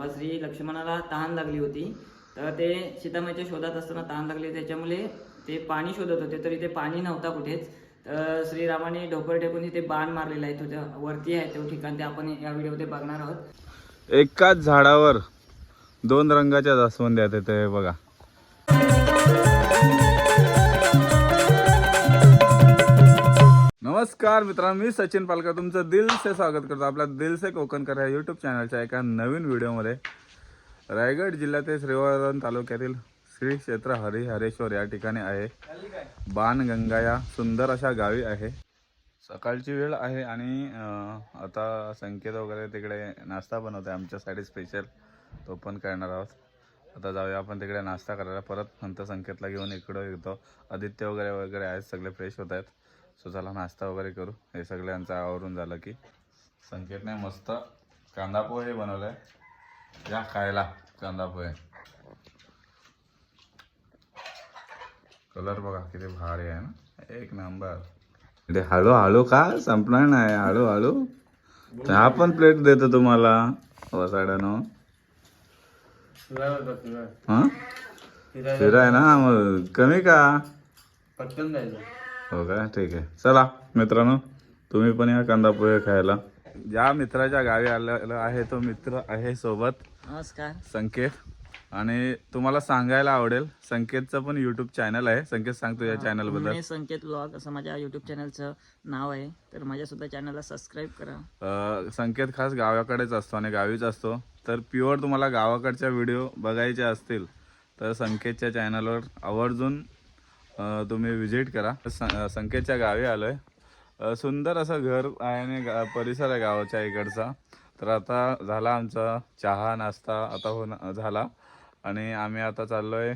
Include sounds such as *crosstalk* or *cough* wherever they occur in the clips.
तेव्हा श्री लक्ष्मणाला तहान लागली होती. तर ते सीतामाईच्या शोधात असताना तहान लागली त्याच्यामुळे ते पाणी शोधत होते. तरी ते पाणी नव्हता कुठेच. तर श्रीरामाने ढोपर टेकून तिथे बाण मारलेला आहे. तुझ्या वरती आहे तो ठिकाण ते आपण या व्हिडिओमध्ये बघणार आहोत. एकाच झाडावर दोन रंगाच्या जास्वंदी आहेत ते बघा. नमस्कार मित्रांनो मी सचिन पालकर. तुमचं दिल से स्वागत करतो आपल्या दिल से कोकणकर या यूट्यूब चॅनलच्या एका नवीन व्हिडिओमध्ये रायगड जिल्ह्यातील श्रीवर्धन तालुक्यातील श्री क्षेत्र हरिहरेश्वर या ठिकाणी आहे. बाणगंगा या सुंदर अशा गावी आहे. सकाळची वेळ आहे आणि आता संकेत वगैरे तिकडे नाश्ता बनवते आमच्यासाठी स्पेशल तो पण करणार आहोत. आता जाऊया आपण तिकडे नाश्ता करायला. परत नंतर संकेतला घेऊन इकडं येतो. आदित्य वगैरे वगैरे आहेत सगळे फ्रेश होत आहेत. सो चला नाश्ता वगैरे करू. हे सगळ्यांचं आवरून झालं की संकेतने मस्त कांदा पोहे बनवलाय या खायला कांदा पोहे. कलर बघा किती भारी आहे ना. एक नंबर. इकडे हळू हळू का? संपणार नाही. हळू हळू. चहा पण प्लेट देतो तुम्हाला वसाड्यानं. हा? फिराय ना मग कमी का? पटकन जायचं. हो का? ठीक आहे. चला मित्रांनो तुम्ही पण या कांदा पोहे खायला. ज्या मित्राच्या गावी आलेला आहे तो मित्र आहे सोबत. नमस्कार. संकेत. आणि तुम्हाला सांगायला आवडेल संकेतचं पण युट्यूब चॅनल आहे. संकेत सांगतो या चॅनलबद्दल. मी संकेत ब्लॉग असं माझ्या युट्यूब चॅनलचं नाव आहे. तर माझ्या सुद्धा चॅनलला सबस्क्राईब करा. अ, संकेत खास गावाकडेच असतो आणि गावीच असतो. तर प्युअर तुम्हाला गावाकडच्या व्हिडिओ बघायचे असतील तर संकेतच्या चॅनलवर आवर्जून तुम्ही विजिट करा. संकेतच्या गावी आलोय. अ, सुंदर असं घर आहे आणि परिसर आहे गावाच्या इकडचा. तर आता झाला आमचा चहा नाश्ता आता हो झाला. आणि आम्ही आता चाललोय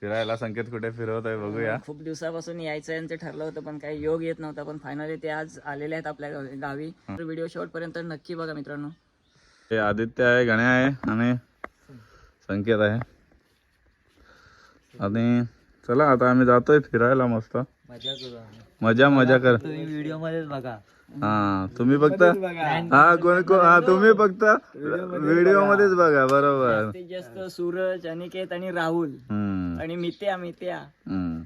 फिरायला. संकेत कुठे फिरवत आहे बघूया. खूप दिवसापासून यायचं यांचं ठरलं होतं पण काही योग येत नव्हता. पण फायनली ते आज आलेले आहेत आपल्या गावी- व्हिडिओ शेवटपर्यंत नक्की बघा मित्रांनो. हे आदित्य आहे गण्या आहे आणि संकेत आहे. आणि चला आता आम्ही जातोय फिरायला मस्त. मजा करू मजा मजा कर. तुम्ही व्हिडिओ मध्येच बघा. हा तुम्ही फक्त हा कोण कोण हा तुम्ही फक्त व्हिडिओ मध्येच बघा. बरोबर. जास्त सूरज अनिकेत आणि राहुल. हम्म, आणि मित्या मित्या. हम्म.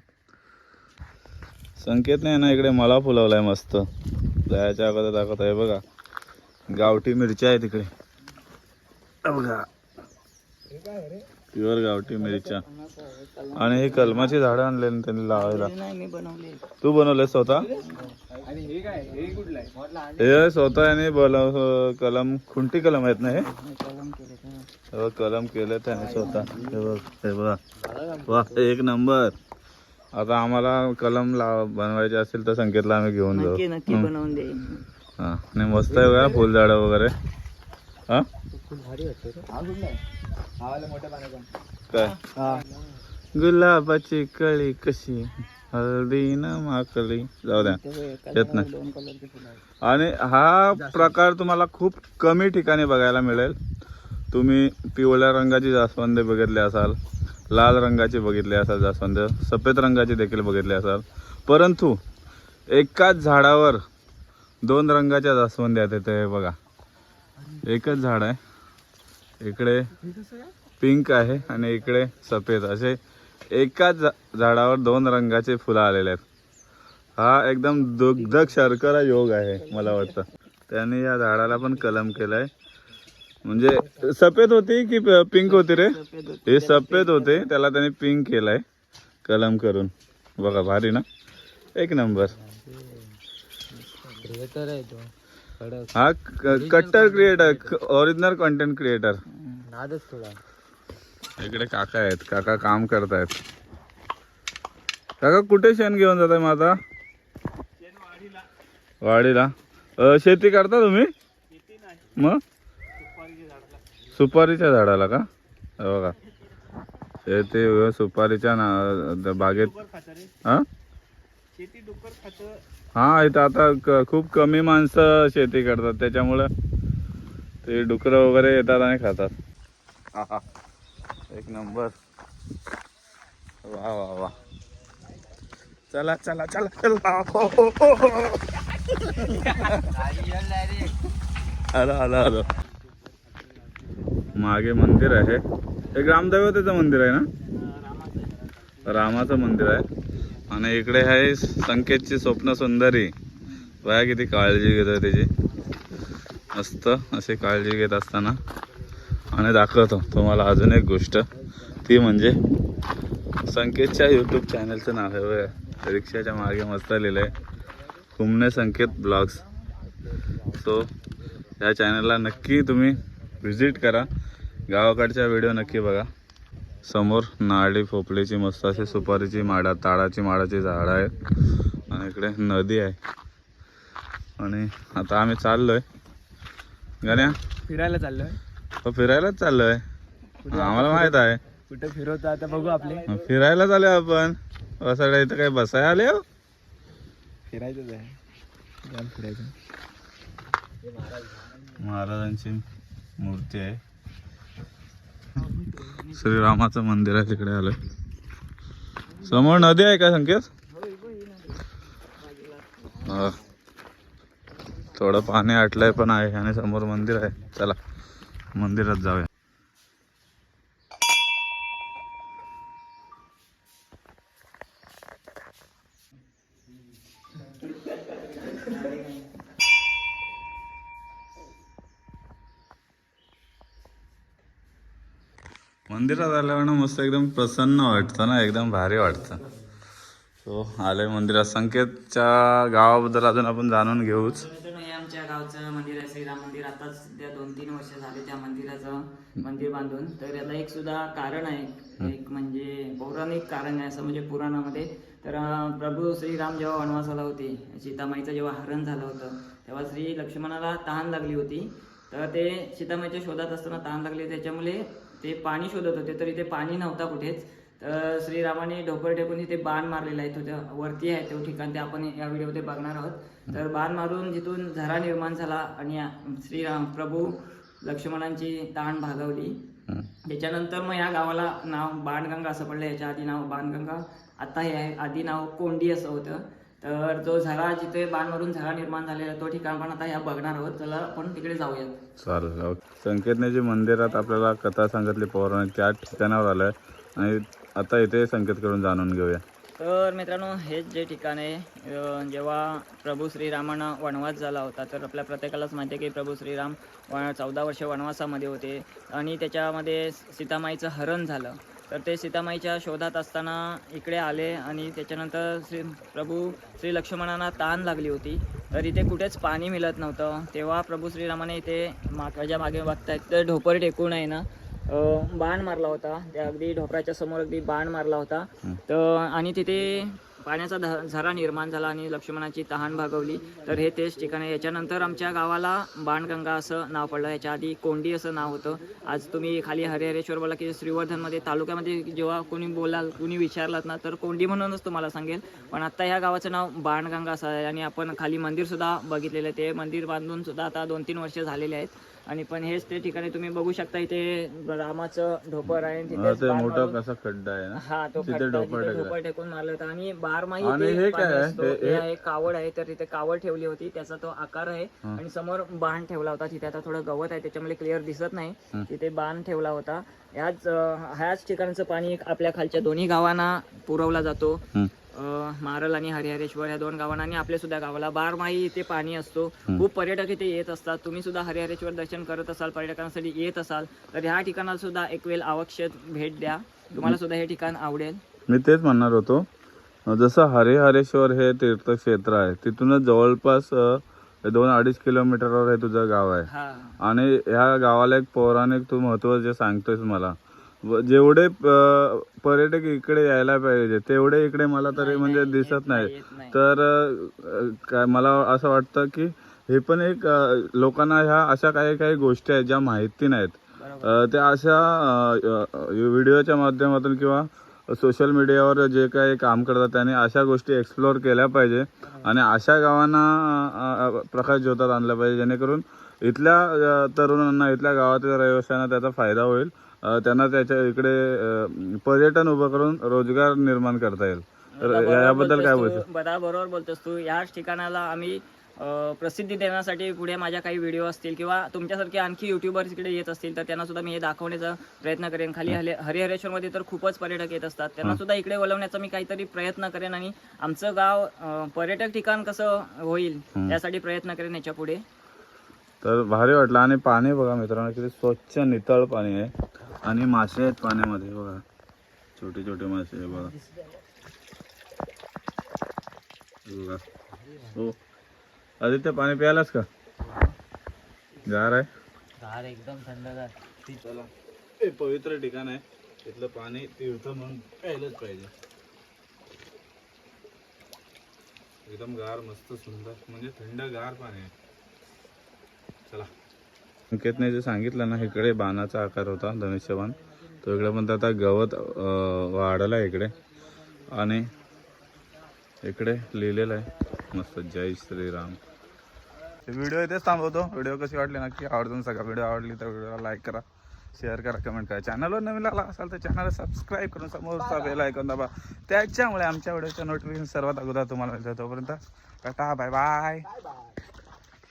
संकेतने ना इकडे मला फुलवलाय मस्त. जायच्या अगोदर दाखवत आहे बघा. गावठी मिरच्या आहे तिकडे. बघा. प्युअर गावठी मिरच्या. आणि ही कलमाची झाडं आणले त्यांनी लावायला. नाही मी बनवली. तू बनवले स्वतः? आणि हे स्वतः याने बनव कलम खुंटी कलम आहेत ना हे? हे. कलम केले त्याने स्वतः. हे बघ हे बघा. वा एक नंबर. आता आम्हाला कलम लाव बनवायचे असेल तर संकेतला आम्ही घेऊन जाऊ. नक्की नक्की बनवून दे हा. आणि मस्त आहे बघा फुलझाडं वगैरे. हा? काय? गुलाबाची कळी कशी? हळदी न माकळी जाऊ द्या. येत नाही. आणि हा प्रकार तुम्हाला खूप कमी ठिकाणी बघायला मिळेल. तुम्ही पिवळ्या रंगाची जास्वंद बघितले असाल लाल रंगाचे बघितले असाल जास्वंद सफेद रंगाचे देखील बघितले असाल. परंतु एकाच झाडावर दोन रंगाच्या जास्वंदी आहेत ते बघा. एकच झाड आहे. इकडे पिंक आहे आणि इकडे सफेद. असे एकाच झा- झाडावर दोन रंगाचे फुलं आलेले आहेत. हा एकदम दुग्धक शर्करा योग आहे मला वाटतं. त्याने या झाडाला पण कलम केलाय. म्हणजे सफेद होती की पिंक होती रे? हे सफेद होते त्याला त्याने पिंक केलाय कलम करून. बघा भारी ना? एक नंबर. आहे हा कट्टर क्रिएटर ओरिजिनल कंटेंट क्रिएटर नादच थोडा. इकडे काका आहेत. काका काम करतायत. काका कुठे शेण घेऊन जाताय माझा वाडीला. शेती करता तुम्ही? मग? सुपारीच्या झाडाला का? बघा. शेती सुपारीच्या ना बागेत हा? शेती डुक्कर खातं. हा इथं आता क- खूप कमी माणसं शेती करतात. त्याच्यामुळं ते डुकरं वगैरे येतात आणि खातात. *laughs* एक नंबर. वा वा वा. चला चला चला चला. हो, *laughs* हो. आलो आलो आलो. मागे मंदिर आहे. हे ग्रामदैवतेचं मंदिर आहे ना? रामाचं मंदिर आहे. आणि इकडे आहे संकेतची स्वप्न सुंदरी. बघा किती काळजी घेतो त्याची मस्त अशी काळजी घेत असताना. आणि दाखवतो तुम्हाला अजून एक गोष्ट. ती म्हणजे संकेतच्या यूट्यूब चॅनलचं नाव आहे बघा. रिक्षाच्या मागे मस्त लिहिलं आहे कुमने संकेत ब्लॉग्स. सो या चॅनलला नक्की तुम्ही व्हिजिट करा. गावाकडच्या व्हिडिओ नक्की बघा. समोर नारळी पोपलीची मस्त अशी सुपारीची माडा ताडाची माडाची झाडं आहेत. आणि इकडे नदी आहे. आणि आता आम्ही चाललोय. गाण्या? फिरायला चाललोय. हो फिरायलाच चाललोय. आम्हाला माहीत आहे. कुठे फिरवतो आता बघू आपले. फिरायला चालू आपण. असं इथं काही बसाय आले हो? फिरायचंच आहे. फिरायचं. महाराजांची मूर्ती आहे. श्रीरामाचं मंदिर आहे तिकडे आलं समोर नदी आहे का संकेत? हा. थोडं पाणी आटलंय पण आहे आणि समोर मंदिर आहे. चला मंदिरात जाऊया. मंदिरात आल्यावर मस्त एकदम प्रसन्न वाटतं ना एकदम भारी वाटतं. सो आलोय मंदिरात. संकेतच्या गावाबद्दल अजून आपण जाणून घेऊच. आमच्या गावचं मंदिर आहे श्रीराम मंदिर. आताच सध्या दोन तीन वर्ष झाले त्या मंदिराचं मंदिर बांधून. तर याला एक सुद्धा कारण आहे. एक म्हणजे पौराणिक कारण आहे असं म्हणजे पुराणामध्ये. तर प्रभू श्रीराम जेव्हा वनवासाला होते सीतामाईचं जेव्हा हरण झालं होतं तेव्हा श्री लक्ष्मणाला तहान लागली होती. तर ते सीतामाईच्या शोधात असताना ताण लागले. त्याच्यामुळे ते पाणी शोधत होते. तरी ते पाणी नव्हता कुठेच. तर श्रीरामाने ढोपर टेकून इथे बाण मारलेला आहे. तुझ्या वरती आहे तो ठिकाण. ते आपण या व्हिडिओमध्ये बघणार आहोत. तर बाण मारून जिथून झरा निर्माण झाला आणि श्रीराम प्रभू लक्ष्मणांची ताण भागवली. त्याच्यानंतर मग या गावाला नाव बाणगंगा असं पडलं. याच्या आधी नाव बाणगंगा. आता हे आहे आधी नाव कोंडी असं होतं. तर जो झरा जिथे बाण मारून झरा निर्माण झालेला तो ठिकाण पण आता ह्या बघणार आहोत. चला आपण तिकडे जाऊयात. चालेल ओके. संकेतने जी मंदिरात आपल्याला कथा सांगितली पौराणिक त्या ठिकाणावर आलोय. आणि आता इथे संकेतकडून जाणून घेऊया. तर मित्रांनो हेच जे ठिकाण आहे जेव्हा प्रभू श्रीरामानं वनवास झाला होता तर आपल्या प्रत्येकालाच माहिती आहे की प्रभू श्रीराम व चौदा वर्ष वनवासामध्ये होते. आणि त्याच्यामध्ये सीतामाईचं हरण झालं. तर ते सीतामाईच्या शोधात असताना इकडे आले आणि त्याच्यानंतर श्री प्रभू श्री लक्ष्मणांना ताण लागली होती. तर इथे कुठेच पाणी मिळत नव्हतं. तेव्हा प्रभू श्रीरामाने इथे माकाच्या मागे बघतायत तर ढोपर टेकून आहे ना बाण मारला होता. त्या अगदी ढोपराच्या समोर अगदी बाण मारला होता. तर आणि तिथे पाण्याचा ध- झरा निर्माण झाला आणि लक्ष्मणाची तहान भागवली. तर हे तेच ठिकाण आहे. याच्यानंतर आमच्या गावाला बाणगंगा असं नाव पडलं. याच्या आधी कोंडी असं नाव होतं. आज तुम्ही खाली हरिहरेश्वर बोला की श्रीवर्धनमध्ये तालुक्यामध्ये जेव्हा कोणी बोलाल कोणी विचारलात ना तर कोंडी म्हणूनच तुम्हाला सांगेल. पण आत्ता ह्या गावाचं नाव बाणगंगा असं आहे आणि आपण खाली मंदिरसुद्धा बघितलेलं आहे. ते मंदिर बांधूनसुद्धा आता दोन तीन वर्ष झालेले आहेत. आणि पण हेच ते ठिकाणी तुम्ही बघू शकता इथे रामाचं ढोपर आहे तिथेच ते बाण मोठा मारून- कसा खड्डा आहे ना हा तो तिथे खड्डा ढोपर जिथे टाकलाय. ढोपर टेकून मारलं होतं आणि बारमाही आणि ते हे पाणी काय आहे? असतो. हे- हे हे- आहे कावड आहे तर तिथे कावड ठेवली होती त्याचा तो आकार आहे हा. आणि समोर बाण ठेवला होता तिथे आता थोडं गवत आहे त्याच्यामुळे क्लिअर दिसत नाही. तिथे बाण ठेवला होता ह्याच अं, ह्याच ठिकाणचं पाणी आपल्या खालच्या दोन्ही गावांना पुरवला जातो हम्म. मारल आणि हरिहरेश्वर या दोन गावांना आणि आपल्या सुद्धा गावाला. बारमाही इथे पाणी असतो. खूप पर्यटक इथे येत असतात. तुम्ही सुद्धा हरिहरेश्वर दर्शन करत असाल पर्यटकांसाठी येत असाल तर ह्या ठिकाणाला सुद्धा एक वेळ आवश्यक भेट द्या. तुम्हाला सुद्धा हे ठिकाण आवडेल. मी तेच म्हणणार होतो. जसं हरिहरेश्वर हे तीर्थक्षेत्र आहे तिथूनच जवळपास दोन अडीच किलोमीटरवर हे तुझं गाव आहे. आणि ह्या गावाला एक पौराणिक तू महत्त्व जे सांगतोयस मला व जेवढे पर्यटक इकडे यायला पाहिजे तेवढे इकडे मला तरी म्हणजे दिसत नाही. तर काय मला असं वाटतं की हे पण एक लोकांना ह्या अशा काही काही गोष्टी आहेत ज्या माहिती नाहीत. त्या अशा व्हिडिओच्या माध्यमातून किंवा सोशल मीडियावर जे काही काम करतात त्यांनी अशा गोष्टी एक्सप्लोअर केल्या पाहिजे आणि अशा गावांना प्रकाश ज्योतात आणला पाहिजे जेणेकरून इथल्या तरुणांना इथल्या गावातील रहिवाशांना त्याचा फायदा होईल. त्यांना त्याच्या इकडे पर्यटन उभं करून रोजगार निर्माण करता येईल. तर याबद्दल काय बोलतो बदा बरोबर बोलतोस तू. याच ठिकाणाला आम्ही प्रसिद्धी देण्यासाठी पुढे माझ्या काही व्हिडिओ असतील किंवा तुमच्यासारखे आणखी युट्यूबर्स इकडे येत असतील तर त्यांना सुद्धा मी हे दाखवण्याचा प्रयत्न करेन. खाली हले हरिहरेश्वरमध्ये तर खूपच पर्यटक येत असतात. त्यांना सुद्धा इकडे बोलवण्याचा मी काहीतरी प्रयत्न करेन आणि आमचं गाव पर्यटक ठिकाण कसं होईल यासाठी प्रयत्न करेन याच्यापुढे. तर भारी वाटलं. आणि पाणी बघा मित्रांनो किती स्वच्छ नितळ पाणी आहे. आणि मासे आहेत पाण्यामध्ये बघा. छोटे छोटे मासे आहे बघा. हे बघा. हो. आदित्य पाणी प्यायलास का? गार आहे? एकदम थंडगार. चला. हे पवित्र ठिकाण आहे. तिथलं पाणी तीर्थ म्हणून प्यायलाच पाहिजे. एकदम गार मस्त सुंदर म्हणजे थंड गार पाणी आहे. चला. संकेतने जे सांगितलं ना इकडे बाणाचा आकार होता धनुष्यबाण. तो इकडे पण आता गवत वाढला आहे इकडे. आणि इकडे लिहिलेलं आहे मस्त जय श्रीराम. व्हिडिओ इथेच थांबवतो. व्हिडिओ कशी वाटली नक्की आवडून सगळा व्हिडिओ आवडली तर व्हिडिओला लाईक करा शेअर करा कमेंट करा. चॅनलवर नवीन आला असाल तर चॅनलला सबस्क्राईब करून समोरचा बेल ऐकून दाबा. त्याच्यामुळे आमच्या व्हिडिओच्या नोटिफिकेशन सर्वात अगोदर तुम्हाला मिळतं तोपर्यंत टाटा बाय बाय